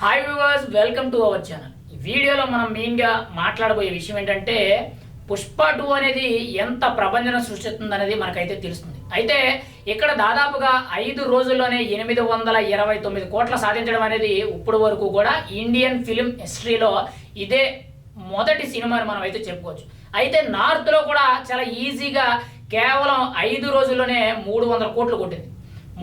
Hi viewers welcome to our channel ఈ వీడియోలో మనం మెయిన్గా మాట్లాడబోయే విషయం ఏంటంటే పుష్ప టూ అనేది ఎంత ప్రభంజనం సృష్టిస్తుంది అనేది మనకైతే తెలుస్తుంది. అయితే ఇక్కడ దాదాపుగా ఐదు రోజుల్లోనే ఎనిమిది వందల ఇరవై తొమ్మిది కోట్ల సాధించడం అనేది ఇప్పటి వరకు కూడా ఇండియన్ ఫిలిం హిస్టరీలో ఇదే మొదటి సినిమాని మనం అయితే చెప్పుకోవచ్చు. అయితే నార్త్లో కూడా చాలా ఈజీగా కేవలం ఐదు రోజుల్లోనే మూడు వందల కోట్లు కొట్టింది.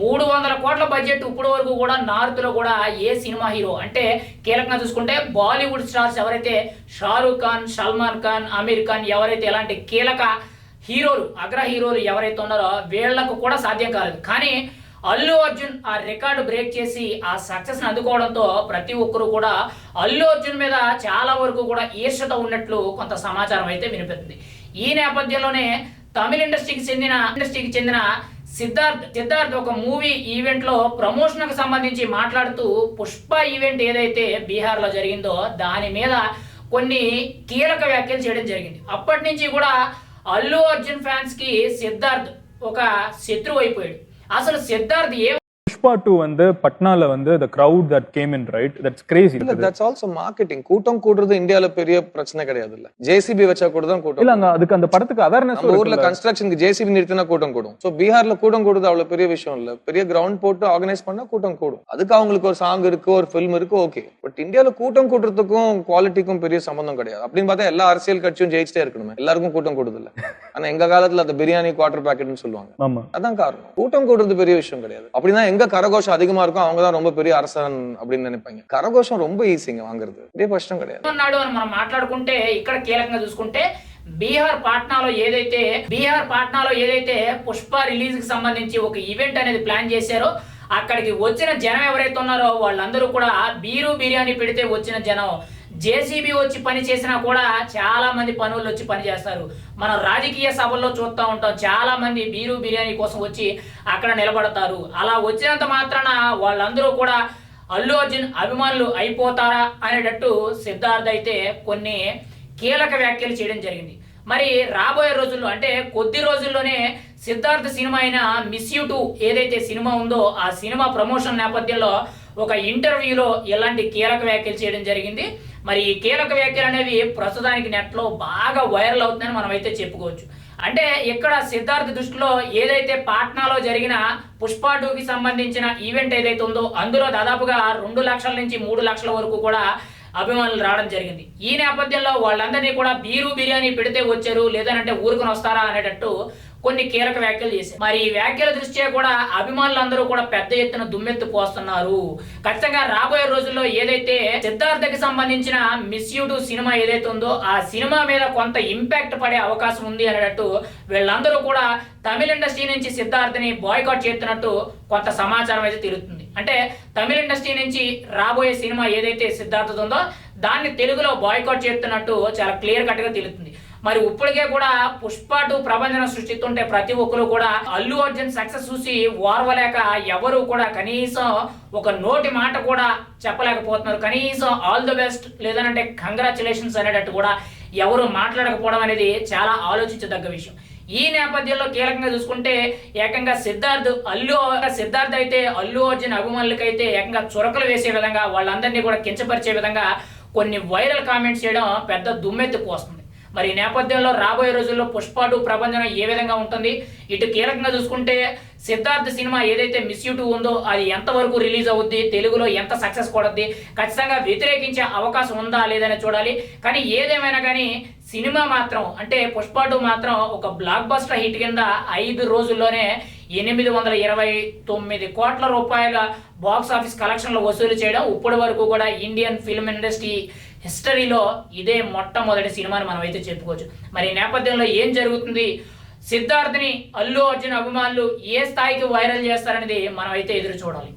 మూడు వందల కోట్ల బడ్జెట్ ఇప్పటి వరకు కూడా నార్త్లో కూడా ఏ సినిమా హీరో? అంటే కీలకంగా చూసుకుంటే బాలీవుడ్ స్టార్స్ ఎవరైతే షారూక్ ఖాన్ సల్మాన్ ఖాన్ అమీర్ ఖాన్ ఎవరైతే ఎలాంటి కీలక హీరోలు అగ్ర హీరోలు ఎవరైతే ఉన్నారో వీళ్ళకు కూడా సాధ్యం కాలేదు. కానీ అల్లు అర్జున్ ఆ రికార్డు బ్రేక్ చేసి ఆ సక్సెస్ అందుకోవడంతో ప్రతి ఒక్కరు కూడా అల్లు అర్జున్ మీద చాలా వరకు కూడా ఈర్షతో ఉన్నట్లు కొంత సమాచారం అయితే వినిపిస్తుంది. ఈ నేపథ్యంలోనే తమిళ ఇండస్ట్రీకి చెందిన ఇండస్ట్రీకి చెందిన సిద్ధార్థ్ సిద్ధార్థ్ ఒక మూవీ ఈవెంట్లో ప్రమోషన్కు సంబంధించి మాట్లాడుతూ పుష్ప ఈవెంట్ ఏదైతే బీహార్లో జరిగిందో దాని మీద కొన్ని కీలక వ్యాఖ్యలు చేయడం జరిగింది. అప్పటి నుంచి కూడా అల్లు అర్జున్ ఫ్యాన్స్కి సిద్ధార్థ్ ఒక శత్రువు అయిపోయాడు. అసలు సిద్ధార్థ్ ఏ புஷ்பா டூ வந்து பட்னால வந்து the crowd that came in right? That's crazy இல்ல தட்ஸ் ஆல்சோ மார்க்கெட்டிங் கூட்டம் கூடுறது இந்தியால பெரிய பிரச்சனை கிடையாது இல்ல. ஜேசிபி வச்சா கூட தான் இல்ல கூட்டம் அங்க அதுக்கு அந்த படத்துக்கு அவேர்னஸ் ஊர்ல கன்ஸ்ட்ரக்ஷனுக்கு ஜேசிபி நிறுத்தினா கூட்டம் கூடும். சோ பீகார்ல கூட்டம் கூடுறது அவ்வளவு பெரிய விஷயம் இல்ல. பெரிய கிரவுண்ட் போட்டு ஆர்கனைஸ் பண்ணா கூட்டம் கூடும். அதுக்கு அவங்களுக்கு ஒரு சாங் இருக்கு ஒரு ஃபில்ம் இருக்கு ஓகே பட் இந்தியால கூட்டம் கூட்டுறதுக்கும் குவாலிட்டிக்கும் பெரிய சம்பந்தம் கிடையாது. அப்படின்னு பார்த்தா எல்லா அரசியல் கட்சியும் ஜெயிச்சிட்டே இருக்கணுமே. எல்லாருக்கும் கூட்டம் கூடுது இல்ல ஆனா எங்க காலத்துல அந்த பிரியாணி குவார்டர் பேக்கெட்னு சொல்லுவாங்க. ஆமா. அதான் காரணம். கூட்டம் கூடுறது பெரிய விஷயம் கிடையாது. அப்படின்னா எங்க கரகோஷம் அதிகமா இருக்கும் அவங்க தான் ரொம்ப பெரிய அரசன் அப்படின்னு நினைப்பாங்க கரகோஷம் ரொம்ப ஈஸிங்க வாங்குறது பெரிய கஷ்டம் கிடையாது ఉన్నాడు అని మనం మాట్లాడుకుంటే ఇక్కడ కీలకంగా చూసుకుంటే బీహార్ పాట్నాలో ఏదైతే బీహార్ పాట్నాలో ఏదైతే పుష్ప రిలీజ్ కి సంబంధించి ఒక ఈవెంట్ అనేది ప్లాన్ చేశారో అక్కడికి వచ్చిన జనం ఎవరైతే ఉన్నారో వాళ్ళందరూ కూడా బీరు బిర్యానీ పెడితే వచ్చిన జనం జేసీబీ వచ్చి పని చేసినా కూడా చాలా మంది పనులు వచ్చి పని చేస్తారు. మనం రాజకీయ సభల్లో చూస్తూ ఉంటాం. చాలా మంది బీరు బిర్యానీ కోసం వచ్చి అక్కడ నిలబడతారు. అలా వచ్చినంత మాత్రాన వాళ్ళందరూ కూడా అల్లు అర్జున్ అభిమానులు అయిపోతారా అనేటట్టు సిద్ధార్థ్ అయితే కొన్ని కీలక వ్యాఖ్యలు చేయడం జరిగింది. మరి రాబోయే రోజుల్లో అంటే కొద్ది రోజుల్లోనే సిద్ధార్థ్ సినిమా అయిన మిస్ యూ టూ ఏదైతే సినిమా ఉందో ఆ సినిమా ప్రమోషన్ నేపథ్యంలో ఒక ఇంటర్వ్యూలో ఇలాంటి కీలక వ్యాఖ్యలు చేయడం జరిగింది. మరి ఈ కీలక వ్యాఖ్యలు అనేవి ప్రస్తుతానికి నెట్లో బాగా వైరల్ అవుతుందని మనం అయితే చెప్పుకోవచ్చు. అంటే ఇక్కడ సిద్ధార్థ్ దృష్టిలో ఏదైతే పాట్నాలో జరిగిన పుష్ప టూకి సంబంధించిన ఈవెంట్ ఏదైతే ఉందో అందులో దాదాపుగా రెండు లక్షల నుంచి మూడు లక్షల వరకు కూడా అభిమానులు రావడం జరిగింది. ఈ నేపథ్యంలో వాళ్ళందరినీ కూడా బీరు బిర్యానీ పెడితే వచ్చారు లేదనంటే ఊరుకుని వస్తారా అనేటట్టు కొన్ని కీలక వ్యాఖ్యలు చేశారు. మరి ఈ వ్యాఖ్యల దృష్ట్యా కూడా అభిమానులందరూ కూడా పెద్ద ఎత్తున దుమ్మెత్తు పోస్తున్నారు. ఖచ్చితంగా రాబోయే రోజుల్లో ఏదైతే సిద్ధార్థకి సంబంధించిన మిస్ యూ సినిమా ఏదైతే ఉందో ఆ సినిమా మీద కొంత ఇంపాక్ట్ పడే అవకాశం ఉంది అనేటట్టు వీళ్ళందరూ కూడా తమిళ ఇండస్ట్రీ నుంచి సిద్ధార్థని బాయ్కాట్ చేస్తున్నట్టు కొంత సమాచారం అయితే తెలుస్తుంది. అంటే తమిళ ఇండస్ట్రీ నుంచి రాబోయే సినిమా ఏదైతే సిద్ధార్థ ఉందో దాన్ని తెలుగులో బాయ్కాట్ చేస్తున్నట్టు చాలా క్లియర్ కట్గా తెలుస్తుంది. మరి ఇప్పటికే కూడా పుష్ప టూ ప్రభంజనం సృష్టిస్తుంటే ప్రతి ఒక్కరు కూడా అల్లు అర్జున్ సక్సెస్ చూసి ఓర్వలేక ఎవరు కూడా కనీసం ఒక నోటి మాట కూడా చెప్పలేకపోతున్నారు. కనీసం ఆల్ ది బెస్ట్ లేదనంటే కంగ్రాచులేషన్స్ అనేటట్టు కూడా ఎవరు మాట్లాడకపోవడం అనేది చాలా ఆలోచించదగ్గ విషయం. ఈ నేపథ్యంలో కీలకంగా చూసుకుంటే ఏకంగా సిద్ధార్థ్ అల్లు సిద్ధార్థ్ అయితే అల్లు అర్జున్ అభిమానులకైతే ఏకంగా చురకలు వేసే విధంగా వాళ్ళందరినీ కూడా కించపరిచే విధంగా కొన్ని వైరల్ కామెంట్స్ చేయడం పెద్ద దుమ్మెత్తుకు వస్తుంది మరి ఈ నేపథ్యంలో రాబోయే రోజుల్లో పుష్పాటు ప్రపంచం ఏ విధంగా ఉంటుంది? ఇటు కీలకంగా చూసుకుంటే సిద్ధార్థ్ సినిమా ఏదైతే మిస్ యూ టూ ఉందో అది ఎంతవరకు రిలీజ్ అవుద్ది? తెలుగులో ఎంత సక్సెస్ కొడద్ది? ఖచ్చితంగా వ్యతిరేకించే అవకాశం ఉందా లేదని చూడాలి. కానీ ఏదేమైనా కానీ సినిమా మాత్రం అంటే పుష్పాటు మాత్రం ఒక బ్లాక్ బస్టర్ హిట్ కింద ఐదు రోజుల్లోనే ఎనిమిది వందల ఇరవై తొమ్మిది కోట్ల రూపాయల బాక్స్ ఆఫీస్ కలెక్షన్లు వసూలు చేయడం ఇప్పటి వరకు కూడా ఇండియన్ ఫిల్మ్ ఇండస్ట్రీ హిస్టరీలో ఇదే మొట్టమొదటి సినిమాని మనం అయితే చెప్పుకోవచ్చు. మరి ఈ నేపథ్యంలో ఏం జరుగుతుంది? సిద్ధార్థ్ని అల్లు అర్జున్ అభిమానులు ఏ స్థాయికి వైరల్ చేస్తారనేది మనం అయితే ఎదురు చూడాలి.